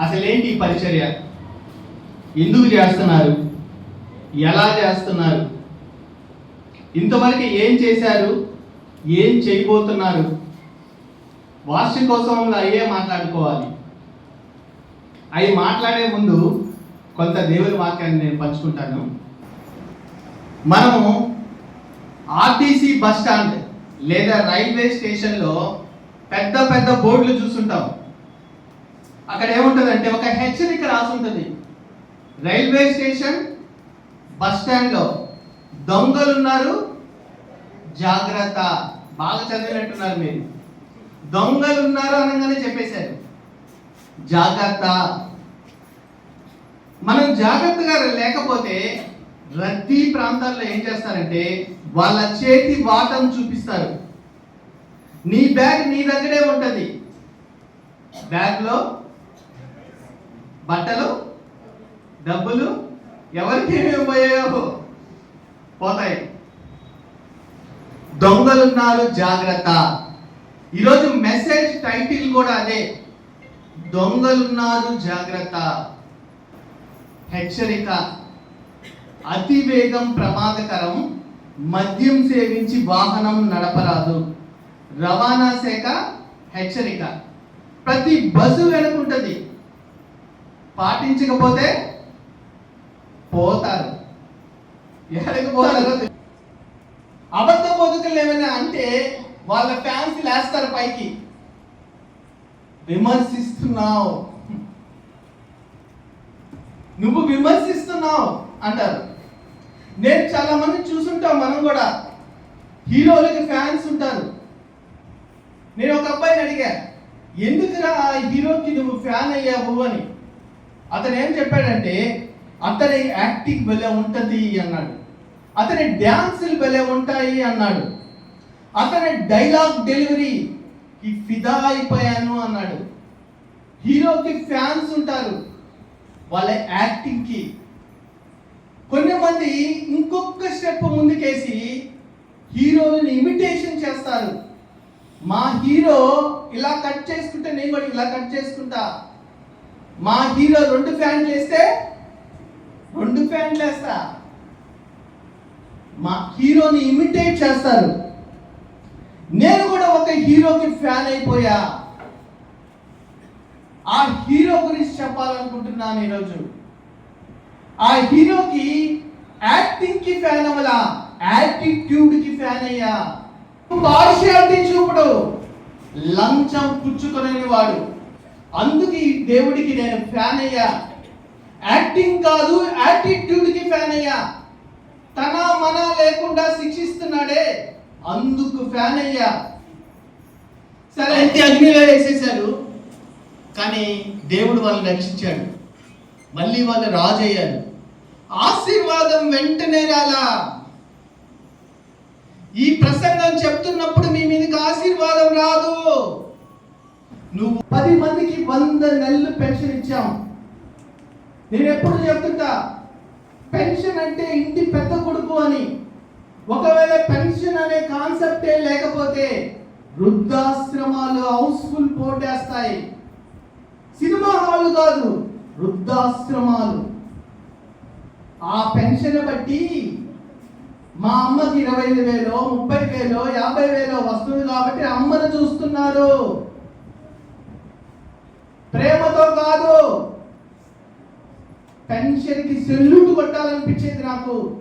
అసలేంటి ఈ పరిచర్య? ఎందుకు చేస్తున్నారు? ఎలా చేస్తున్నారు? ఇంతవరకు ఏం చేశారు? ఏం చేయబోతున్నారు? వార్షికోత్సవంలో అయ్యే మాట్లాడుకోవాలి. అవి మాట్లాడే ముందు కొంత దేవుని వాక్యాన్ని నేను పంచుకుంటాను. మనము ఆర్టీసీ బస్ స్టాండ్ లేదా రైల్వే స్టేషన్లో పెద్ద పెద్ద బోర్డులు చూస్తుంటాం. అక్కడ ఏముంటుందంటే ఒక హెచ్చరిక రాసి ఉంటుంది రైల్వే స్టేషన్ బస్ స్టాండ్లో దొంగలు ఉన్నారు జాగ్రత్త. బాగా చదివినట్టున్నారు మీరు. దొంగలు ఉన్నారు అనగానే చెప్పేశారు. జాగ్రత్త. మనం జాగ్రత్తగా లేకపోతే రద్దీ ప్రాంతాల్లో ఏం చేస్తారంటే వాళ్ళ చేతి వాటం చూపిస్తారు. నీ బ్యాగ్ నీ దగ్గరే ఉంటుంది. బ్యాగ్లో బట్టలు డబ్బులు ఎవరికి ఏమేమి పోయాయో పోతాయి. దొంగలున్నారు జాగ్రత్త. ఈరోజు మెసేజ్ టైటిల్ కూడా అదే. దొంగలున్నారు జాగ్రత్త. హెచ్చరిక. అతివేగం ప్రమాదకరం. మద్యం సేవించి వాహనం నడపరాదు. రవాణా శాఖ హెచ్చరిక. ప్రతి బస్సు వెనుకుంటుంది. పాటించకపోతే పోతారు. ఎక్కడికి పోతారో? అబద్ధ బతుకులు ఏమైనా అంటే వాళ్ళ ఫ్యాన్స్ లేస్తారు పైకి. విమర్శిస్తున్నావు. నువ్వు విమర్శిస్తున్నావు అంటారు. నేను చాలా మంది చూసుంటాం మనం కూడా. హీరోలకి ఫ్యాన్స్ ఉంటారు. నేను ఒక అబ్బాయిని అడిగా ఎందుకురా ఆ హీరోకి నువ్వు ఫ్యాన్ అయ్యావు? అని. అతను ఏం చెప్పాడంటే అతని యాక్టింగ్ భలే ఉంటుంది అన్నాడు. అతని డ్యాన్సులు భలే ఉంటాయి అన్నాడు. అతని డైలాగ్ డెలివరీ ఈ ఫిదా అయిపోయాను అన్నాడు. హీరోకి ఫ్యాన్స్ ఉంటారు. వాళ్ళ యాక్టింగ్కి కొన్ని మంది ఇంకొక స్టెప్ ముందుకేసి హీరోని ఇమిటేషన్ చేస్తారు. మా హీరో ఇలా కట్ చేసుకుంటే నేను కూడా ఇలా కట్ చేసుకుంటా. మా హీరో రెండు ఫ్యాన్లు వేస్తే రెండు ఫ్యాన్లు వేస్తా. మా హీరోని ఇమిటేట్ చేస్తారు. నేను కూడా ఒక హీరోకి ఫ్యాన్ అయిపోయా. ఆ హీరో గురించి చెప్పాలనుకుంటున్నాను ఈరోజు. ఆ హీరోకి యాక్టింగ్కి ఫ్యాన్ అవ్వలా? యాటిట్యూడ్కి ఫ్యాన్ అయ్యా. పార్షియాలిటీ చూపుడు. లంచం పుచ్చుకొనని వాడు అందుకే దేవుడికి నేను ఫ్యాన్ అయ్యా. యాక్టింగ్ కాదు యాటిట్యూడ్కి ఫ్యాన్ అయ్యా. తన మన లేకుండా శిక్షిస్తున్నాడే. అందుకు ఫ్యాన్ అయ్యా. సరే అయితే అగ్నిలో వేసేశారు కానీ దేవుడు వాళ్ళని రక్షించాడు. మళ్ళీ వాళ్ళు రాజు అయ్యారు ఆశీర్వాదం వెంటనే రాలా. ఈ ప్రసంగం చెప్తున్నప్పుడు మీ మీదకి ఆశీర్వాదం రాదు. నువ్వు పది మందికి వంద నెలలు పెన్షన్ ఇచ్చాం నేను ఎప్పుడు చెప్తుంటా? పెన్షన్ అంటే ఇంటి పెద్ద కొడుకు అని. ఒకవేళ పెన్షన్ అనే కాన్సెప్టే లేకపోతే వృద్ధాశ్రమాలు హౌస్ఫుల్ పోటేస్తాయి. సినిమా హాల్ కాదు వృద్ధాశ్రమాలు. ఆ పెన్షన్ బట్టి మా అమ్మకి ఇరవై ఐదు వేలో ముప్పై వేలో యాభై వేలో వస్తుంది కాబట్టి అమ్మను చూస్తున్నారు. ప్రేమతో కాదు. పెన్షన్కి సెల్యూట్ కొట్టాలనిపించేది నాకు.